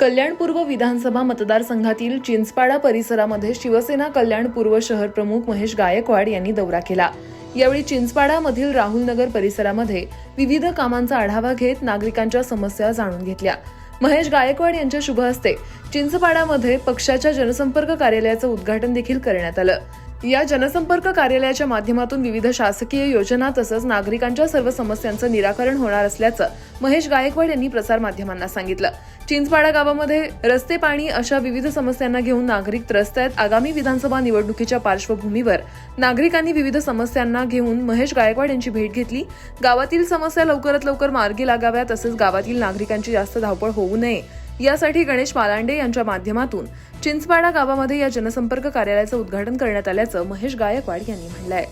कल्याणपूर्व विधानसभा मतदारसंघातील चिंचपाडा परिसरामध्ये शिवसेना कल्याणपूर्व शहर प्रमुख महेश गायकवाड यांनी दौरा केला. यावेळी चिंचपाडामधील राहुलनगर परिसरामध्ये विविध कामांचा आढावा घेत नागरिकांच्या समस्या जाणून घेतल्या. महेश गायकवाड यांच्या शुभ हस्ते चिंचपाडामध्ये पक्षाच्या जनसंपर्क कार्यालयाचं उद्घाटन देखील करण्यात आलं. या जनसंपर्क कार्यालयाच्या माध्यमातून विविध शासकीय योजना तसंच नागरिकांच्या सर्व समस्यांचं निराकरण होणार असल्याचं महेश गायकवाड यांनी प्रसारमाध्यमांना सांगितलं. चिंचपाडा गावामध्ये रस्ते पाणी अशा विविध समस्यांना घेऊन नागरिक त्रस्त आहेत. आगामी विधानसभा निवडणुकीच्या पार्श्वभूमीवर नागरिकांनी विविध समस्यांना घेऊन महेश गायकवाड यांची भेट घेतली. गावातील समस्या लवकरात लवकर मार्गी लागाव्या तसंच गावातील नागरिकांची जास्त धावपळ होऊ नये. यासाठी गणेश मालांडे यांच्या माध्यमातून चिंचपाडा गावामध्ये या जनसंपर्क कार्यालयाचं उद्घाटन करण्यात आल्याचं महेश गायकवाड यांनी म्हटलंय.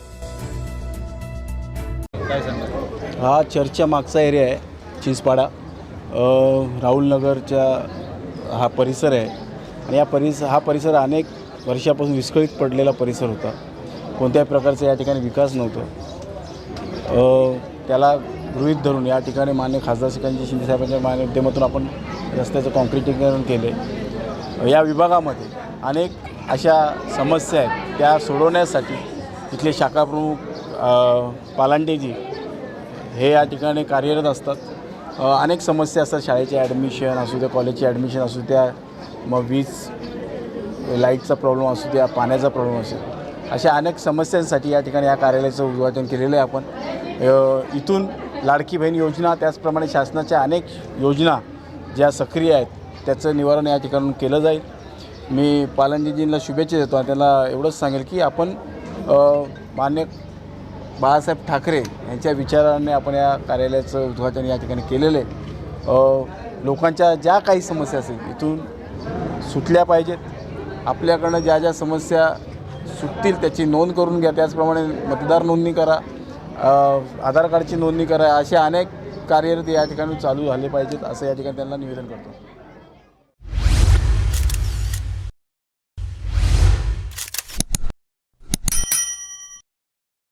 काय सांगणार हा चर्चच्या मागचा एरिया आहे चिंचपाडा. अ, राहुल नगरच्या हा परिसर आहे. आणि या परिस हा परिसर अनेक वर्षापासून विस्कळीत पडलेला परिसर होता. कोणत्याही प्रकारचा या ठिकाणी विकास नव्हता. अ, त्याला गृहीत धरून या ठिकाणी मान्य खासदार श्रीकांतजी शिंदेसाहेबांच्या माध्यमातून आपण रस्त्याचं कॉन्क्रिटीकरण केले. या विभागामध्ये अनेक अशा समस्या आहेत. त्या सोडवण्यासाठी इथले शाखाप्रमुख पालांडेजी हे या ठिकाणी कार्यरत असतात. अनेक समस्या असतात. शाळेचे ॲडमिशन असू द्या कॉलेजचे ॲडमिशन असू द्या मग वीज लाईटचा प्रॉब्लेम असू द्या पाण्याचा प्रॉब्लेम असू द्या. अशा अनेक समस्यांसाठी या ठिकाणी या कार्यालयाचं उद्घाटन केलेलं आहे आपण. इथून लाडकी बहीण योजना त्याचप्रमाणे शासनाच्या अनेक योजना ज्या सक्रिय आहेत त्याचं निवारण या ठिकाणून केलं जाईल. मी पालनजीजींना शुभेच्छा देतो आणि त्यांना एवढंच सांगेल की आपण मान्य बाळासाहेब ठाकरे यांच्या विचाराने आपण या कार्यालयाचं उद्घाटन या ठिकाणी केलेलं आहे. लोकांच्या ज्या काही समस्या असतील इथून सुटल्या पाहिजेत. आपल्याकडनं ज्या ज्या समस्या सुटतील त्याची नोंद करून घ्या. त्याचप्रमाणे मतदार नोंदणी करा. आधार कार्डची नोंदणी करा. असे अनेक कार्यरत या ठिकाणी चालू झाले पाहिजेत असं या ठिकाणी त्यांना निवेदन करतो.